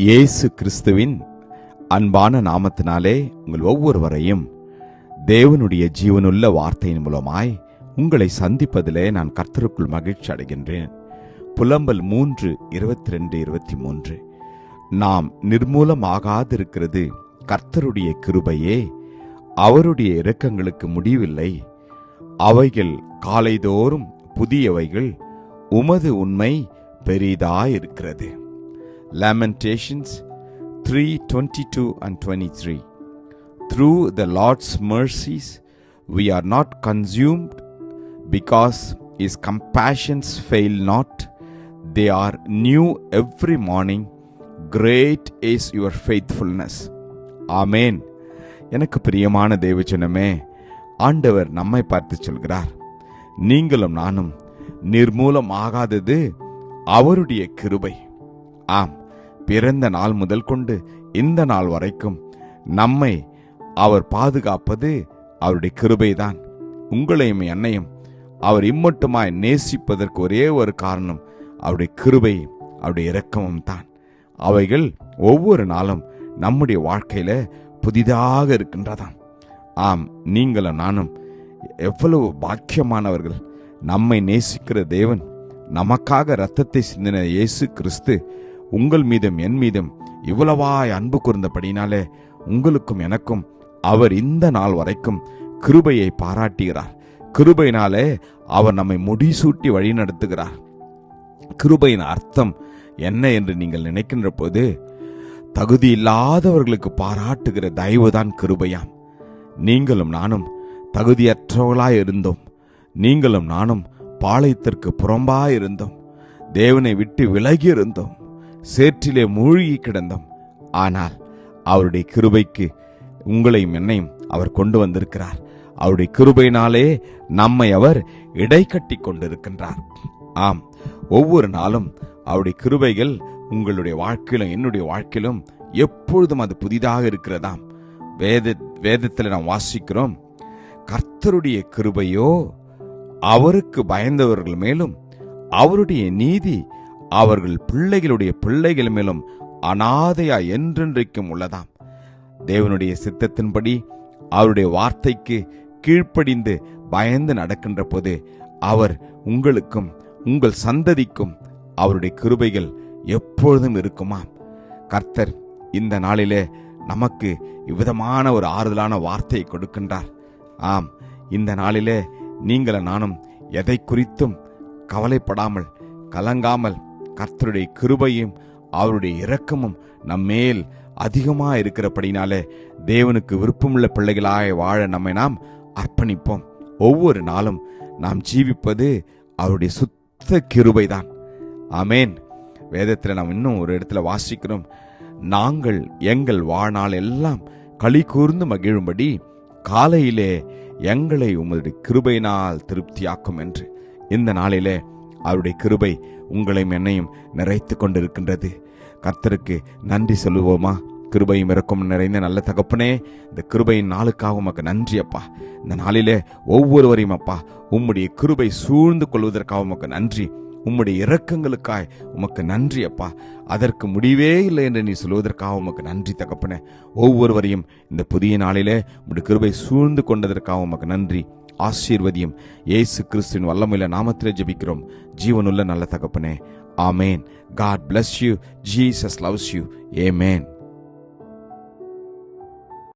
இயேசு கிறிஸ்துவின் அன்பான நாமத்தினாலே உங்கள் ஒவ்வொருவரையும் தேவனுடைய ஜீவனுள்ள வார்த்தையின் மூலமாய் உங்களை சந்திப்பதிலே நான் கர்த்தருக்குள் மகிழ்ச்சி அடைகின்றேன். புலம்பல் மூன்று இருபத்தி ரெண்டு இருபத்தி மூன்று நாம் நிர்மூலமாகாதிருக்கிறது கர்த்தருடைய கிருபையே அவருடைய இரக்கங்களுக்கு முடிவில்லை. அவைகள் காலைதோறும் புதியவைகள் உமது உண்மை பெரிதாயிருக்கிறது. Lamentations 3 22 and 23. Through the Lord's mercies, we are not consumed because his compassions fail not. They are new every morning. Great is your faithfulness. Amen. எனக்கு பிரியமான தேவச்சனமே ஆண்டவர் நம்மை பார்த்து சொல்கிறார் நீங்களும் நானும் நிர்மூலமாகாதது அவருடைய கிருபை ஆம் பிறந்த நாள் முதல் கொண்டு இந்த நாள் வரைக்கும் நம்மை அவர் பாதுகாப்பது அவருடைய கிருபைதான். உங்களையும் என்னையும் அவர் இம்மட்டுமாய் நேசிப்பதற்கு ஒரே ஒரு காரணம் அவருடைய கிருபை அவருடைய இரக்கமும் தான் அவைகள் ஒவ்வொரு நாளும் நம்முடைய வாழ்க்கையில புதிதாக இருக்கின்றதாம். ஆம் நீங்களும் நானும் எவ்வளவு பாக்கியமானவர்கள். நம்மை நேசிக்கிற தேவன் நமக்காக இரத்தத்தை சிந்தின இயேசு கிறிஸ்து உங்கள் மீதும் என் மீதும் இவ்வளவாய் அன்பு கூர்ந்தபடினாலே உங்களுக்கும் எனக்கும் அவர் இந்த நாள் வரைக்கும் கிருபையை பாராட்டுகிறார். கிருபையினாலே அவர் நம்மை முடிசூட்டி வழி நடத்துகிறார். கிருபையின் அர்த்தம் என்ன என்று நீங்கள் நினைக்கின்ற போது தகுதி இல்லாதவர்களுக்கு பாராட்டுகிற தயவுதான் கிருபையாம். நீங்களும் நானும் தகுதியற்றவர்களாய் இருந்தோம். நீங்களும் நானும் பாளையத்திற்கு புறம்பாய் இருந்தோம். தேவனை விட்டு விலகி இருந்தோம். சேற்றிலே மூழ்கி கிடந்தோம். ஆனால் அவருடைய கிருபைக்கு உங்களையும் என்னையும் அவர் கொண்டு வந்திருக்கிறார். அவருடைய கிருபையினாலே நம்மை அவர் இடைக்கட்டி கொண்டிருக்கின்றார். ஆம் ஒவ்வொரு நாளும் அவருடைய கிருபைகள் உங்களுடைய வாழ்க்கையிலும் என்னுடைய வாழ்க்கையிலும் எப்பொழுதும் அது புதிதாக இருக்கிறதாம். வேத வேதத்தில் நாம் வாசிக்கிறோம் கர்த்தருடைய கிருபையோ அவருக்கு பயந்தவர்கள் மேலும் அவருடைய நீதி அவர்கள் பிள்ளைகளுடைய பிள்ளைகள் மேலும் அனாதையா என்றென்றைக்கும் உள்ளதாம். தேவனுடைய சித்தத்தின்படி அவருடைய வார்த்தைக்கு கீழ்ப்படிந்து பயந்து நடக்கின்ற போது அவர் உங்களுக்கும் உங்கள் சந்ததிக்கும் அவருடைய கிருபைகள் எப்பொழுதும் இருக்குமாம். கர்த்தர் இந்த நாளிலே நமக்கு இவ்விதமான ஒரு ஆறுதலான வார்த்தையை கொடுக்கின்றார். ஆம் இந்த நாளிலே நீங்கள் நானும் எதை குறித்தும் கவலைப்படாமல் கலங்காமல் கர்த்தருடைய கிருபையும் அவருடைய இரக்கமும் நம்மேல் அதிகமாக இருக்கிறபடினாலே தேவனுக்கு விருப்பமுள்ள பிள்ளைகளாக வாழ நம்மை நாம் அர்ப்பணிப்போம். ஒவ்வொரு நாளும் நாம் ஜீவிப்பது அவருடைய சுத்த கிருபை தான் ஆமேன். வேதத்தில் நாம் இன்னும் ஒரு இடத்துல வாசிக்கிறோம். நாங்கள் எங்கள் வாழ்நாள் எல்லாம் களி கூர்ந்து மகிழும்படி காலையிலே எங்களை உமது கிருபையினால் திருப்தியாக்கும் என்று. இந்த நாளிலே அவருடைய கிருபை உங்களையும் என்னையும் நிறைத்து கொண்டிருக்கின்றது. கர்த்தருக்கு நன்றி சொல்லுவோமா? கிருபையும் இறக்கும் நிறைந்த நல்ல தகப்பனே இந்த கிருபையின் நாளுக்காக உமக்கு நன்றி அப்பா. இந்த நாளிலே ஒவ்வொருவரையும் அப்பா உம்முடைய கிருபை சூழ்ந்து கொள்வதற்காக உமக்கு நன்றி. உம்முடைய இரக்கங்களுக்காய் உமக்கு நன்றி அப்பா. அதற்கு முடிவே இல்லை என்று நீ சொல்வதற்காக உமக்கு நன்றி தகப்பனே. ஒவ்வொருவரையும் இந்த புதிய நாளிலே உம்முடைய கிருபை சூழ்ந்து கொண்டதற்காக உமக்கு நன்றி. ஆசீர்வதியும். இயேசு கிறிஸ்துவின் வல்லமையில நாமத்தில் ஜெபிக்கிறோம். ஜீவனுள்ள நல்ல தகப்பனே. ஆமேன். God bless you Jesus loves you amen